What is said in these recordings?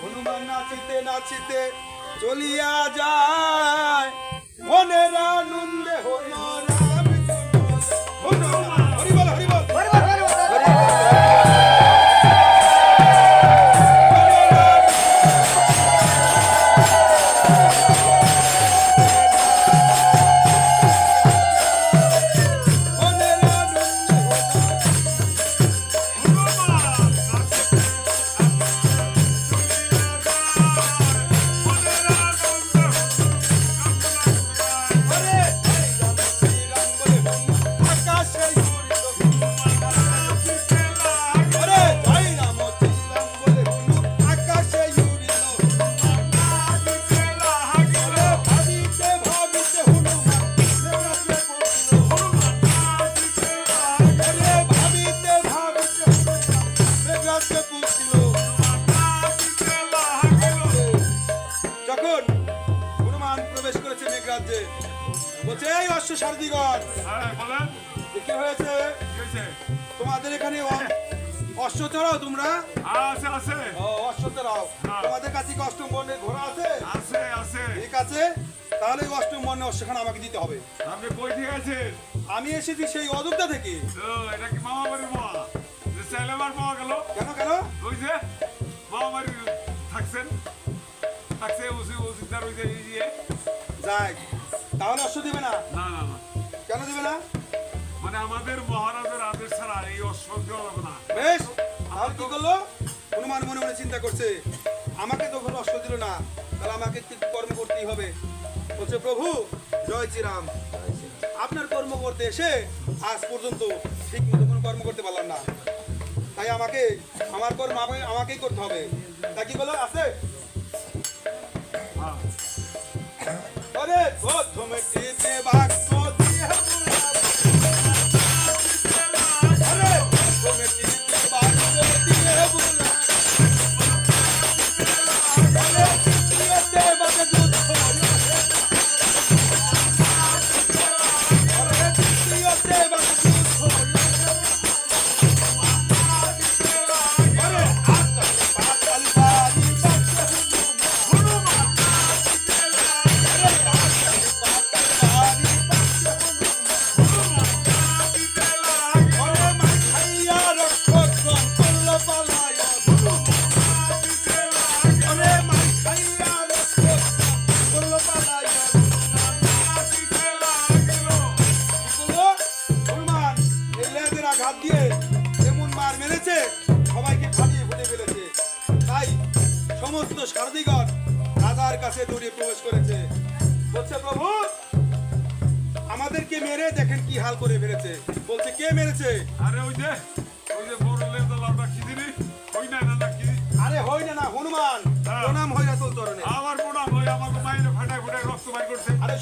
হনুমান নাচিতে নাচিতে চলিয়া যায়। মনের আনন্দে হনুমান এসেছি সেই অযোধ্যা থেকে? এটা কি মামা বাড়ির মা চাইলে আবার পাওয়া গেল? কেন কেন? ওই যে মামা বাড়ি থাকছেন। থাকছে ওসি ওসিদার ওই যে ইয়ে যাই তাহলে অশ্ব দিবে না? না না না। কেন দিবে না? মানে আমাদের মহারাজের আদেশ ছাড়া এই অশ্ব দেওয়া যাবে না। বেশ তাহলে কি করল? হনুমান মনে মনে চিন্তা করছে আমাকে যখন অশ্ব দিল না তাহলে আমাকে কর্ম করতেই হবে? বলছে প্রভু জয় শ্রীরাম। আপনার কর্ম করতে এসে আজ পর্যন্ত ঠিক মতো কোনো কর্ম করতে পারলাম না। তাই আমাকে আমার কর্ম আমাকে আমাকেই করতে হবে। তা কি বলো আছে? হ্যাঁ। আরে প্রথমে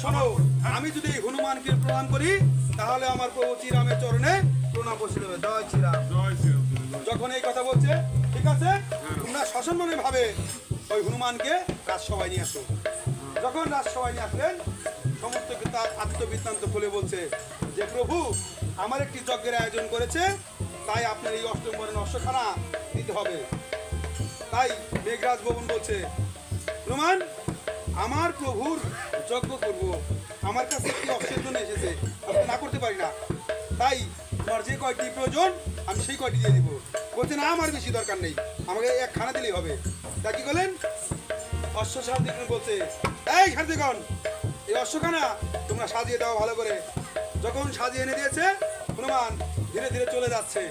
শোনো আমি যদি হনুমানকে প্রণাম করি তাহলে আমার প্রভু শ্রীরামের চরণে প্রণাম বসে দেবে। জয় শ্রীরাম। যখন এই কথা বলছে ঠিক আছে? তোমরা শাসনমনে ভাবে ওই হনুমানকে রাজসভায় নিয়ে আসো। যখন রাজসভায় নিয়ে আসলেন সমস্ত তার আত্মবৃত্তান্ত খুলে বলছে যে প্রভু আমার একটি যজ্ঞের আয়োজন করেছে। তাই আপনার এই অষ্টম বর্ণের অশ্বখানা দিতে হবে। তাই মেঘরাজ ভবন বলছে হনুমান আমার প্রভুর যজ্ঞ করব। আমার কাছে একটি অশ্বের জন্য এসেছে। আমি না করতে পারি না। তাই তোমার যে কয়টি প্রয়োজন, আমি সেই কয়টি দিয়ে দিব। বলছে, না, আমার বেশি দরকার নেই। আমাকে এক খানা দিলেই হবে। তা কি করলেন? অশ্ব সারদিগণ বলছে, এই সারদিগণ এই অশ্বখানা তোমরা সাজিয়ে দাও ভালো করে। যখন সাজিয়ে এনে দিয়েছে, হনুমান ধীরে ধীরে চলে যাচ্ছে।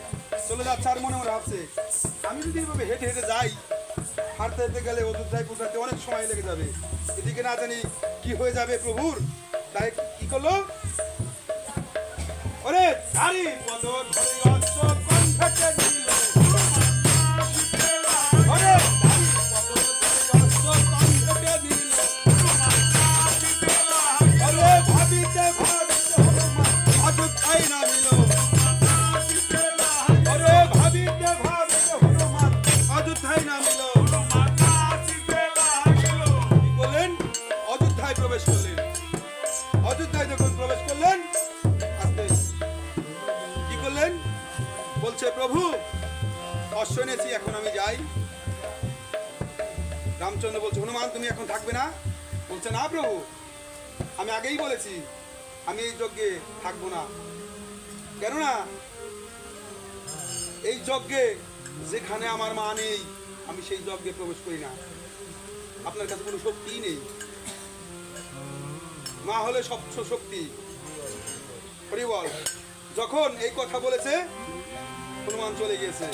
চলে যাচ্ছে আর মনে মনে ভাবছে, আমি যদি এভাবে হেঁটে হেঁটে যাই হাঁটতে হাঁটতে গেলে অযোধ্যায় পৌঁছাতে অনেক সময় লেগে যাবে। এদিকে না জানি কি হয়ে যাবে প্রভুর। তাই কি করল? ওরে চারি পদ ধরে অশ্ব কণ্ঠে বলছে, প্রভু অশ্ব এনেছি, এখন আমি যাই। রামচন্দ্র বলছে, হনুমান, তুমি এখন থাকবে না? বলছে, না প্রভু, আমি আগেই বলেছি, আমি এই যজ্ঞে থাকব না। কেননা, এই যজ্ঞে যেখানে আমার মা নেই, আমি সেই যজ্ঞে প্রবেশ করি না। আপনার কাছে কোনো শক্তিই নেই। মা হলে সবচ শক্তি। হরি বল, যখন এই কথা বলেছে হনুমান চলে গিয়েছে।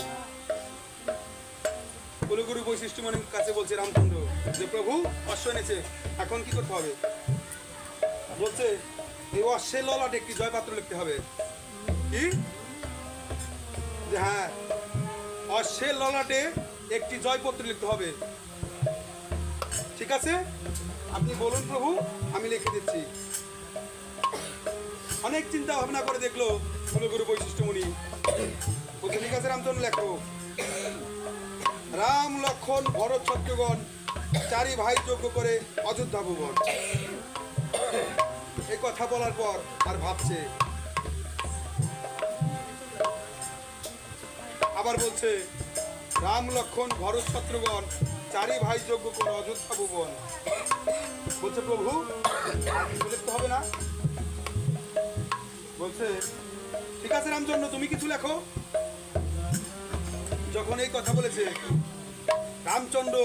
কুলগুরু বৈশিষ্ট্য মনের কাছে বলছে রামচন্দ্র যে প্রভু, অশ্ব এনেছে, এখন কি করতে হবে? বলছে, এই অশ্বের ললাটে একটি জয়পাত্র লিখতে হবে। কি? যে হ্যাঁ অশ্বের ললাটে একটি জয়পত্র লিখতে হবে। ঠিক আছে? আপনি বলুন প্রভু, আমি লিখে দিচ্ছি। অনেক চিন্তা ভাবনা করে দেখল কুলগুরু বৈশিষ্ট্যমণি। ঠিক আছে রামচন্দ্র লেখো রাম লক্ষণ, ভরত শত্রুগণ চারি ভাই যোগ্য করে অযোধ্যা ভুবন। এই কথা বলার পর আর ভাবছে। আবার বলছে, রাম লক্ষণ, ভরত শত্রুগণ চারি ভাই যোগ্য করে অযোধ্যা ভুবন। বলছে, প্রভু লিখতে হবে না? বলছে, ঠিক আছে রামচন্দ্র, তুমি কিছু লেখো? যখন এই কথা বলেছে, রামচন্দ্র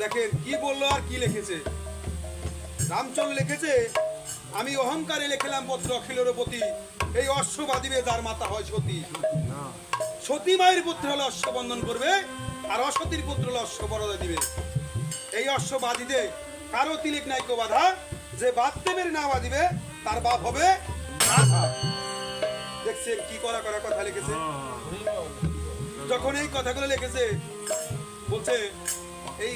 দেখেন কি বলল আর কি লিখেছে? রামচন্দ্র লিখেছে, আমি অহংকারে লিখলাম পত্র অখিলের প্রতি, এই অশ্ব বাঁধিবে যার মাতা হয় সতী। সতী মায়ের পুত্র হলে অশ্ব বন্ধন করবে, আর অসতীর পুত্র হলে অশ্ব বরদা দিবে। এই অশ্ব বাঁধিতে কারও তিলিক নাইকো বাধা। যে পেরে না বাঁধিবে তার বাপ হবে। দেখছেন কি করা করা কথা লিখেছে? যখন এই কথাগুলো লিখেছে, বলছে, এই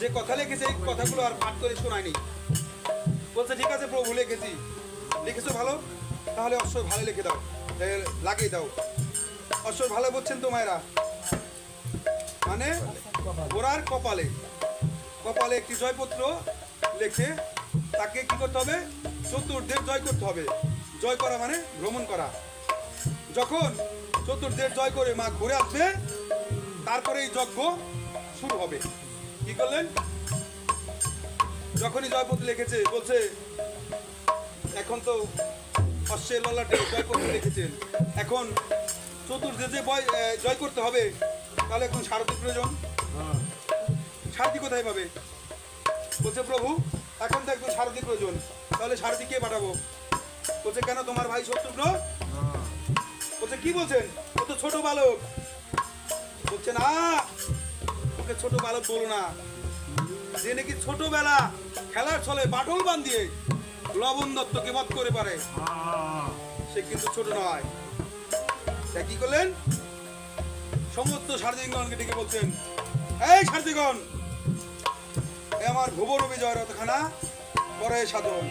যে কথা লিখেছে, এই কথাগুলো আর পাঠ করে শোনায়নি। বলছে, ঠিক আছে প্রভু, লিখেছি। লিখেছো ভালো? তাহলে অশ্বর ভালো লিখে দাও। লাগিয়ে দাও। অশ্বর ভালো বলছেন তো মায়েরা? মানে ওরার কপালে কপালে একটি জয়পত্র লিখে তাকে কি করতে হবে? চতুর্দের জয় করতে হবে। জয় করা মানে ভ্রমণ করা। যখন চতুর্দের জয় করে মা ঘুরে আসবে তারপরে এই যজ্ঞ শুরু হবে। কি করলেন? যখনই জয়পত্র লিখেছে বলছে এখন তো অশ্বের ললাটে জয়পত্র লিখেছেন। এখন চতুর্দে যে বয় জয় করতে হবে তাহলে এখন সারথী প্রয়োজন। সারথি কোথায় পাবে? বলছে প্রভু এখন তো একজন সারথি প্রয়োজন। তাহলে সারথি কে পাঠাবো। বলছে কেন তোমার ভাই শত্রুঘ্ন বলছে, কি বলছেন? ও তো ছোট বালক। বলছে, না, ওকে ছোট বালক বলো না। যে নাকি ছোটবেলা খেলার ছলে বাটল বান দিয়ে লবণ দত্তকে বধ করে পারে। সে কিন্তু ছোট নয়। তা কি করলেন? সমস্ত সারদিগণকে ডেকে বলছেন, এই সারদিগণ আমার ভুবন বিজয় রথখানা পরে সাধন।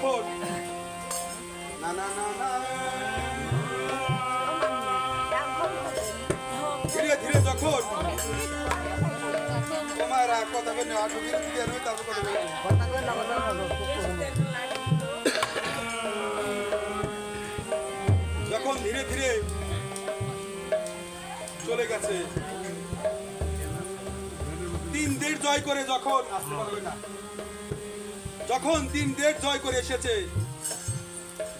যখন না না না না। ধীরে ধীরে যখন। তোমার কথা বলে আটু ধীরে ধীরে রয়ে তারপর যখন ধীরে ধীরে চলে গেছে, তিন দেড় জয় করে যখন আসতে পারবে না। যখন তিন দেড় জয় করে এসেছে,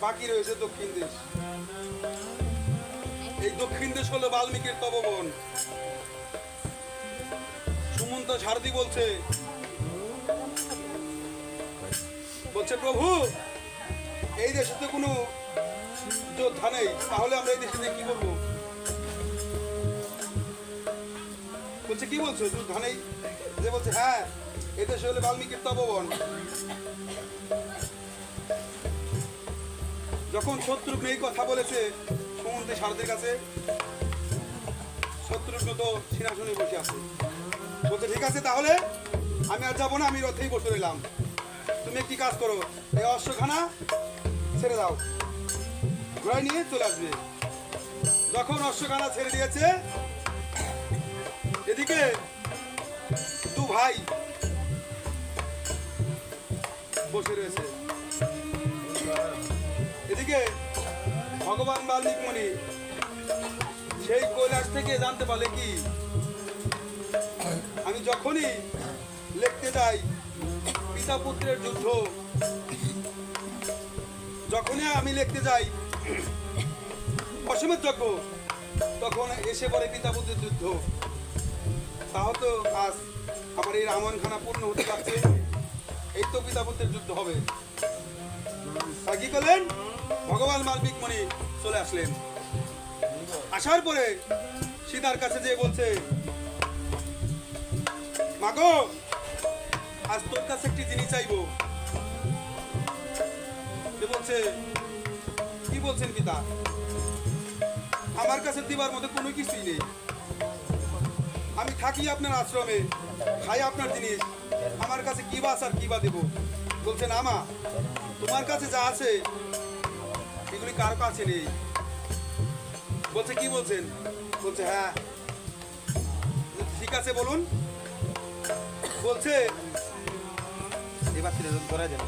বাকি রয়েছে দক্ষিণ দেশ। এই দক্ষিণ দেশ হলো বাল্মীকির তপবন। সুমন্ত সারথি বলছে বলছে, প্রভু, এই দেশে তো কোনো যোদ্ধা নেই, তাহলে আমরা এই দেশে কি করব? বলছে, কি বলছো? যোদ্ধা নেই? যে বলছে হ্যাঁ এই দেশে হলো বাল্মীকির তপবন। যখন শত্রুঘ্ন এই কথা বলেছে, সমুদ্রে সারথীর কাছে, শত্রুঘ্ন তো সিংহাসনে বসে আছে। বলছে, ঠিক আছে, তাহলে আমি আর যাব না, আমি রথেই বসে রইলাম। তুমি একটি কাজ করো, এই অশ্বখানা ছেড়ে দাও। ঘোড়ায় নিয়ে চলে আসবে। যখন অশ্বখানা ছেড়ে দিয়েছে, এদিকে দু ভাই বসে রয়েছে। এদিকে ভগবান বাল্মীক মণি সেই কৈলাস থেকে জানতে পারলে কি, আমি যখনই লিখতে যাই পিতা পুত্রের যুদ্ধ, যখনই আমি লিখতে যাই অসমের যজ্ঞ, তখন এসে পড়ে পিতা পুত্রের যুদ্ধ। তাও তো আজ আমার এই রামায়ণখানা পূর্ণ হতে পারছে এই তো পিতা পুত্রের যুদ্ধ হবে। কি করলেন? ভগবান মালবিক মণি চলে আসলেন। আসার পরে সীতার কাছে যে বলছে আজ তোর কাছে একটি জিনিস চাইব। বলছে, কি বলছেন পিতা? আমার কাছে দিবার মতো কোনো কিছুই নেই। আমি থাকি আপনার আশ্রমে খাই আপনার জিনিস। আমার কাছে কী বাস আর কী বা দেবো? বলছেন আমা তোমার কাছে যা আছে এগুলি কার কাছে নেই। বলছে কি বলছেন? বলছে হ্যাঁ। ঠিক আছে বলুন। বলছে এবার তিনজন ধরে দেন।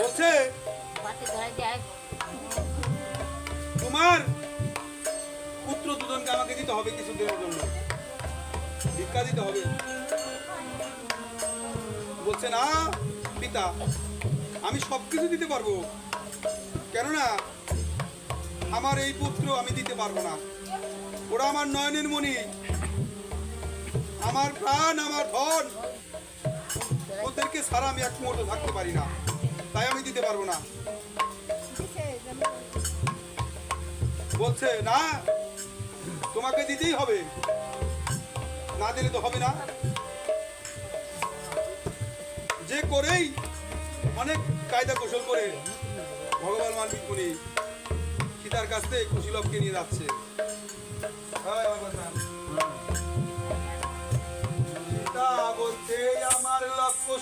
বলছে তোমার পুত্র দুজনকে আমাকে দিতে হবে কিছু কিছুদিনের জন্য। ভিক্ষা দিতে হবে। বলছে, না, পিতা, আমি সব কিছু দিতে পারব। কেননা, আমার এই পুত্র আমি দিতে পারব না। ওরা আমার নয়নের মণি। আমার প্রাণ, আমার ধন, ওদেরকে ছাড়া আমি এক মুহূর্ত থাকতে পারি না। তাই আমি দিতে পারব না। বলছে, না, তোমাকে দিতেই হবে। না দিলে তো হবে না। যে করেই অনেক কায়দা কৌশল করে ভগবান মানবিক মুনি সীতার কাছ থেকে কুশীলভকে নিয়ে যাচ্ছে। হয় আমার লক্ষ্য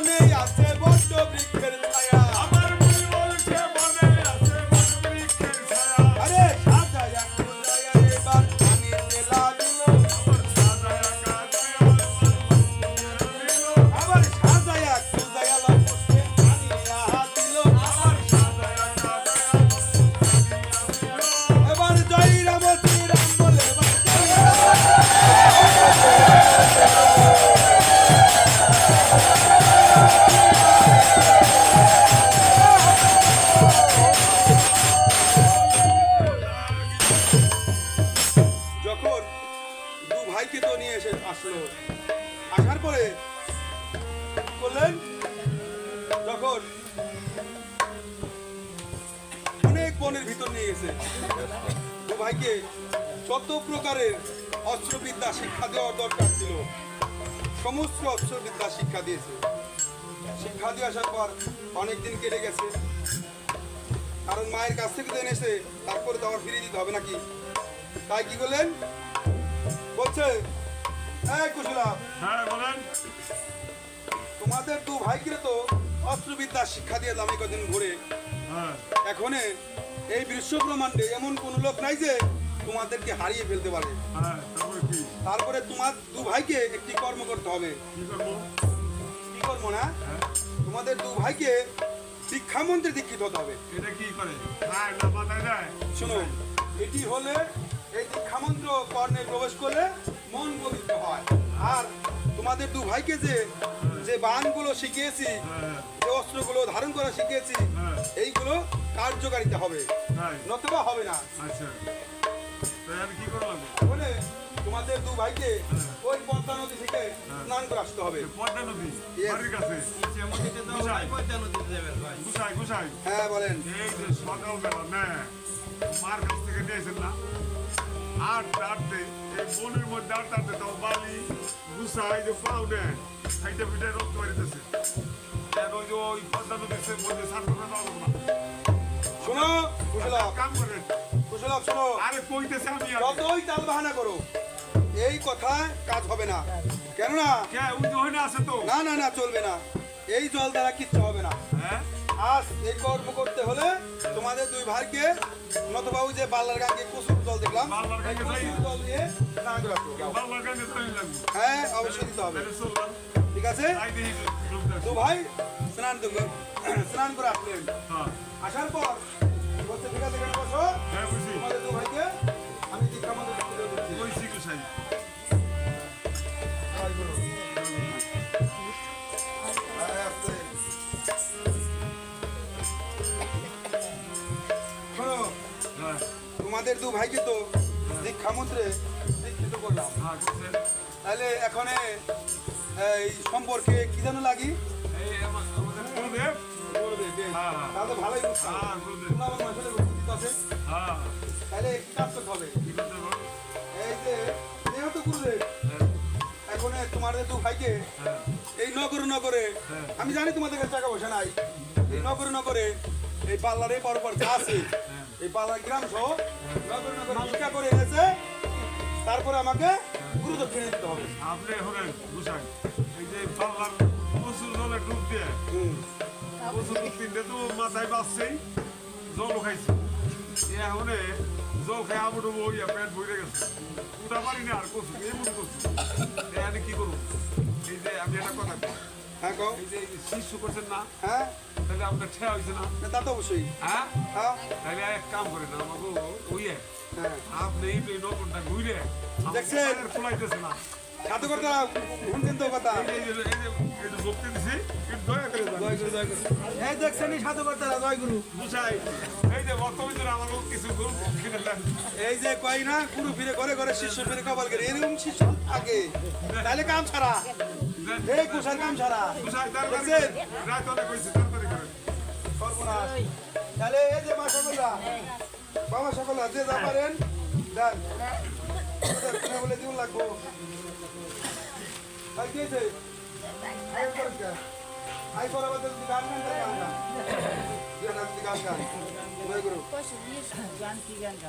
বনে আছে বড্ড বৃক্ষের অনেক বনের ভিতর নিয়ে গেছে দু ভাইকে যত প্রকারের অস্ত্রবিদ্যা শিক্ষা দেওয়ার দরকার ছিল? সমস্ত অস্ত্রবিদ্যা শিক্ষা দিয়েছে। শিক্ষা দিয়ে আসার পর অনেক দিন কেটে গেছে। কারণ মায়ের কাছ থেকে তো এনেছে তারপরে তো আবার ফিরিয়ে দিতে হবে নাকি? তাই কি করলেন? বলছে হ্যাঁ কুশলা হ্যাঁ বলেন। তোমাদের দু ভাইকে তো অস্ত্রবিদ্যা শিক্ষা দিয়ে আমি কদিন ঘুরে। হ্যাঁ। এখন এই বিশ্ব ব্রহ্মাণ্ডে এমন কোন লোক নাই যে তোমাদেরকে হারিয়ে ফেলতে পারে। হ্যাঁ তারপরে তোমার দু ভাইকে একটি কর্ম করতে হবে। কি কর্ম? না? হ্যাঁ। তোমাদের দু ভাইকে শিক্ষামন্ত্রী দীক্ষিত হতে হবে। এটা কি করে? শোনো এটি হলে এই দীক্ষামন্ত্র কর্ণে প্রবেশ করলে মন পবিত্র হয়। আর তোমাদের দু ভাইকে যে যে বানগুলো শিখিয়েছি হ্যাঁ যে অস্ত্রগুলো ধারণ করা শিখিয়েছি হ্যাঁ। এইগুলো কার্যকারিতা হবে। নতুবা হবে না। আচ্ছা। বলে তোমাদের দু ভাইকে ওই পদ্মা নদী থেকে স্নান করে আসতে হবে। পদ্মা নদী হ্যাঁ বলেন। সকালবেলা মার কাছ থেকে নিয়েছেন না? আটটা আটতে এই বনের মধ্যে আটটা আটতে তাও বালি গুছাই যে পাও নেয় খাইতে পিঠে রক্ত বাড়িতেছে ওই যে ওই পদ্মা নদীর মধ্যে করে না শোনো কুশলভ কাম করেন। কুশলভ শোনো। আরে কইতেছে আমি আর। যতই তাল বাহানা করো এই কথায় কাজ হবে না। কেননা কে ওই যে ওখানে আছে তো? না না না চলবে না। এই জল দ্বারা কিচ্ছু হবে না। হ্যাঁ? আজ এই কর্ম করতে হলে তোমাদের দুই ভাইকে নতবাবু যে বাল্লার গাঙ্গে কুসুর জল দেখলাম জল দিয়ে হ্যাঁ অবশ্যই দিতে হবে। ঠিক আছে? তো ভাই স্নান স্নান করে আসলেন হ্যাঁ। আসার পর বলছে ঠিক আছে বসো। হ্যাঁ তোমাদের দু ভাইকে আমি দীক্ষা মন্ত্র তোমাদের দু ভাইকে তো দীক্ষা মন্ত্রে দীক্ষিত করলাম। তাহলে এখন এই সম্পর্কে কি যেন লাগি? আমাদের। তাহলে ভালোই হ্যাঁ হ্যাঁ। তাহলে কি কাজ করতে হবে? কি করতে হবে? এই যে যেহেতু গুরুদেব হ্যাঁ, এখন তোমাদের দু ভাইকে এই নগরে নগরে। আমি জানি তোমাদের কাছে টাকা পয়সা নাই। এই নগরে নগরে এই পার্লারে পর পর যা আছে এই পাল্লার গ্রাম সহ নগরে নগরে ভিক্ষা করে এনেছে। তারপরে আমাকে গুরু দক্ষিণে দিতে হবে। আপনি হলেন গুছাই এই যে পাল্লার প্রচুর জলে ডুব দিয়ে। প্রচুর ডুব তিনটে তো মাথায় বাঁচছেই জল খাইছে। এখন জল খাই আবু ডুবো ইয়া পেট ভরে গেছে। উঠা পারি না আর কচু এমন কচু। এখানে কি করব? এই যে আমি একটা কথা। হ্যাঁ কও। এই যে শিশু করছেন না হ্যাঁ? তাহলে আপনার ঠেয়া হয়েছে না? না, তা তো অবশ্যই। হ্যাঁ? হ্যাঁ। তাহলে এক কাম আমাকে ওইয়ে হ্যাঁ। আপনি এই যে নৌকনটা ঘুরে দেখছেন? খোলাইতেছে না। কথা শুনছেন তো কথা। দিছি করে এই দেখছেন সাধু কথা জয় গুরু বুঝাই। এই যে বর্তমান দিনে আমার কিছু গরু এই যে কই না গুরু ফিরে ঘরে ঘরে শিষ্য ফিরে কপাল করে এরকম শিষ্য থাকে। তাহলে কাম ছাড়া। এই কুশাল কাম সর্বনাশ তাহলে এই যে মা সকলরা বাবা সকলরা যে যা পারেন, দেন। বলে দিন লাগবো। ভাই কি হয়েছে? আই? করা বাদে যদি গান গান গান গান। দিয়ে না যদি গান গান জয় গুরু জানকি গানটা